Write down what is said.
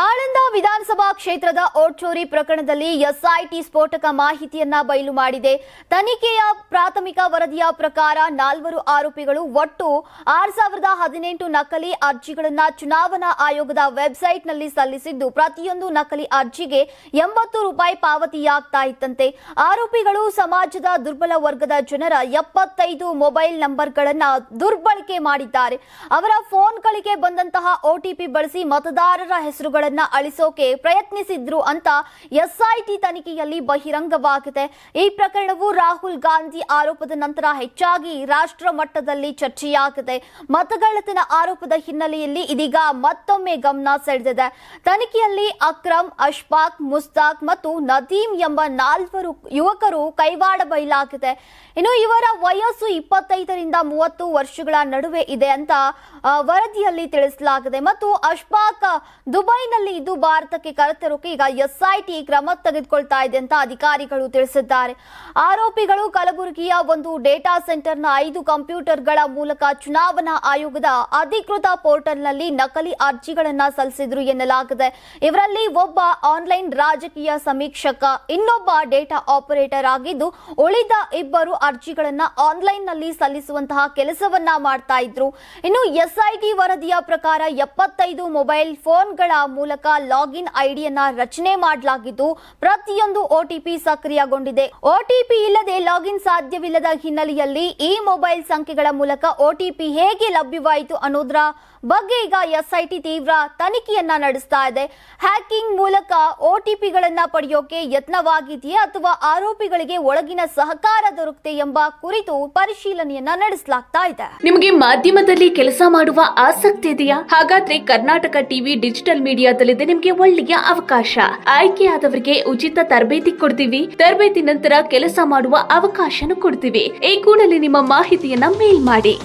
ಆಳಂದ ವಿಧಾನಸಭಾ ಕ್ಷೇತ್ರದ ಓಟ್ಚೋರಿ ಪ್ರಕರಣದಲ್ಲಿ ಎಸ್ಐಟಿ ಸ್ಫೋಟಕ ಮಾಹಿತಿಯನ್ನ ಬಯಲು ಮಾಡಿದೆ. ತನಿಖೆಯ ಪ್ರಾಥಮಿಕ ವರದಿಯ ಪ್ರಕಾರ ನಾಲ್ವರು ಆರೋಪಿಗಳು ಒಟ್ಟು ಆರು ಸಾವಿರದ ಹದಿನೆಂಟು ನಕಲಿ ಅರ್ಜಿಗಳನ್ನು ಚುನಾವಣಾ ಆಯೋಗದ ವೆಬ್ಸೈಟ್ನಲ್ಲಿ ಸಲ್ಲಿಸಿದ್ದು, ಪ್ರತಿಯೊಂದು ನಕಲಿ ಅರ್ಜಿಗೆ ಎಂಬತ್ತು ರೂಪಾಯಿ ಪಾವತಿಯಾಗ್ತಾ ಇತ್ತಂತೆ. ಆರೋಪಿಗಳು ಸಮಾಜದ ದುರ್ಬಲ ವರ್ಗದ ಜನರ ಎಪ್ಪತ್ತೈದು ಮೊಬೈಲ್ ನಂಬರ್ಗಳನ್ನ ದುರ್ಬಳಕೆ ಮಾಡಿದ್ದಾರೆ. ಅವರ ಫೋನ್ಗಳಿಗೆ ಬಂದಂತಹ ಒಟಿಪಿ ಬಳಸಿ ಮತದಾರರ ಹೆಸರುಗಳನ್ನ ಅಳಿಸೋಕೆ ಪ್ರಯತ್ನಿಸಿದ್ರು ಅಂತ ಎಸ್ಐಟಿ ತನಿಖೆಯಲ್ಲಿ ಬಹಿರಂಗವಾಗಿದೆ. ಈ ಪ್ರಕರಣವು ರಾಹುಲ್ ಗಾಂಧಿ ಆರೋಪದ ನಂತರ ಹೆಚ್ಚಾಗಿ ರಾಷ್ಟ್ರ ಮಟ್ಟದಲ್ಲಿ ಚರ್ಚೆಯಾಗಿದೆ. ಮತಗಳತನ ಆರೋಪದ ಹಿನ್ನೆಲೆಯಲ್ಲಿ ಇದೀಗ ಮತ್ತೊಮ್ಮೆ ಗಮನ ಸೆಳೆದಿದೆ. ತನಿಖೆಯಲ್ಲಿ ಅಕ್ರಮ್, ಅಶ್ಫಾಕ್, ಮುಸ್ತಾಕ್ ಮತ್ತು ನದೀಂ ಎಂಬ ನಾಲ್ವರು ಯುವಕರು ಕೈವಾಡ ಬಯಲಾಗಿದೆ ಇನ್ನು ಇವರ ವಯಸ್ಸು ಇಪ್ಪತ್ತೈದರಿಂದ ಮೂವತ್ತು ವರ್ಷಗಳ ನಡುವೆ ಇದೆ ಅಂತ ವರದಿಯಲ್ಲಿ ತಿಳಿಸಲಾಗಿದೆ. ಮತ್ತು ಅಶ್ಫಾಕ್ ದುಬೈನಲ್ಲಿ ಇದ್ದು ಭಾರತಕ್ಕೆ ಕರೆತರೋಕೆ ಈಗ ಎಸ್ಐಟಿ ಕ್ರಮ ತೆಗೆದುಕೊಳ್ತಾ ಇದೆ ಅಂತ ಅಧಿಕಾರಿಗಳು ತಿಳಿಸಿದ್ದಾರೆ. ಆರೋಪಿಗಳು ಕಲಬುರಗಿಯ ಒಂದು ಡೇಟಾ ಸೆಂಟರ್ನ ಐದು ಕಂಪ್ಯೂಟರ್ಗಳ ಮೂಲಕ ಚುನಾವಣಾ ಆಯೋಗದ ಅಧಿಕೃತ ಪೋರ್ಟಲ್ನಲ್ಲಿ ನಕಲಿ ಅರ್ಜಿಗಳನ್ನ ಸಲ್ಲಿಸಿದ್ರು ಎನ್ನಲಾಗಿದೆ. ಇವರಲ್ಲಿ ಒಬ್ಬ ಆನ್ಲೈನ್ ರಾಜಕೀಯ ಸಮೀಕ್ಷಕ, ಇನ್ನೊಬ್ಬ ಡೇಟಾ ಆಪರೇಟರ್ ಆಗಿದ್ದು, ಉಳಿದ ಇಬ್ಬರು ಅರ್ಜಿಗಳನ್ನ ಆನ್ಲೈನ್ನಲ್ಲಿ ಸಲ್ಲಿಸುವಂತಹ ಕೆಲಸವನ್ನ ಮಾಡ್ತಾ ಇದ್ರು. ಇನ್ನು ಎಸ್ಐಟಿ ವರದಿಯ ಪ್ರಕಾರ ಎಪ್ಪತ್ತೈದು ಮೊಬೈಲ್ ಫೋನ್ಗಳ ಮೂಲಕ ಲಾಗಿನ್ ಐಡಿಯನ್ನ ರಚನೆ ಮಾಡಲಾಗಿದ್ದು, ಪ್ರತಿಯೊಂದು ಒಟಿಪಿ ಸಕ್ರಿಯಗೊಂಡಿದೆ. ಒಟಿಪಿ ಇಲ್ಲದೆ ಲಾಗಿನ್ ಸಾಧ್ಯವಿಲ್ಲದ ಹಿನ್ನೆಲೆಯಲ್ಲಿ ಈ ಮೊಬೈಲ್ ಸಂಖ್ಯೆಗಳ ಮೂಲಕ ಒಟಿಪಿ ಹೇಗೆ ಲಭ್ಯವಾಯಿತು ಅನ್ನೋದ್ರ ಬಗ್ಗೆ ಈಗ ಎಸ್ಐಟಿ ತೀವ್ರ ತನಿಖೆಯನ್ನ ನಡೆಸ್ತಾ ಇದೆ. ಹ್ಯಾಕಿಂಗ್ ಮೂಲಕ ಒಟಿಪಿಗಳನ್ನ ಪಡೆಯೋಕೆ ಯತ್ನವಾಗಿದೆಯೇ ಅಥವಾ ಆರೋಪಿಗಳಿಗೆ ಒಳಗಿನ ಸಹಕಾರ ದೊರಕುತ್ತೆ ಎಂಬ ಕುರಿತು ಪರಿಶೀಲನೆಯನ್ನ ನಡೆಸಲಾಗ್ತಾ ಇದೆ. ನಿಮಗೆ ಮಾಧ್ಯಮದಲ್ಲಿ ಕೆಲಸ ಮಾಡುವ ಆಸಕ್ತಿ ಇದೆಯಾ? ಹಾಗಾದ್ರೆ ಕರ್ನಾಟಕ ಟಿವಿ ಡಿಜಿಟಲ್ ಮೀಡಿಯಾದಲ್ಲಿದೆ ನಿಮಗೆ ಒಳ್ಳೆಯ ಅವಕಾಶ. ಆಯ್ಕೆಯಾದವರಿಗೆ ಉಚಿತ ತರಬೇತಿ ಕೊಡ್ತೀವಿ. ತರಬೇತಿ ನಂತರ ಕೆಲಸ ಮಾಡುವ ಅವಕಾಶನೂ ಕೊಡ್ತೀವಿ. ಈ ಕೂಡಲೇ ನಿಮ್ಮ ಮಾಹಿತಿಯನ್ನ ಮೇಲ್ ಮಾಡಿ.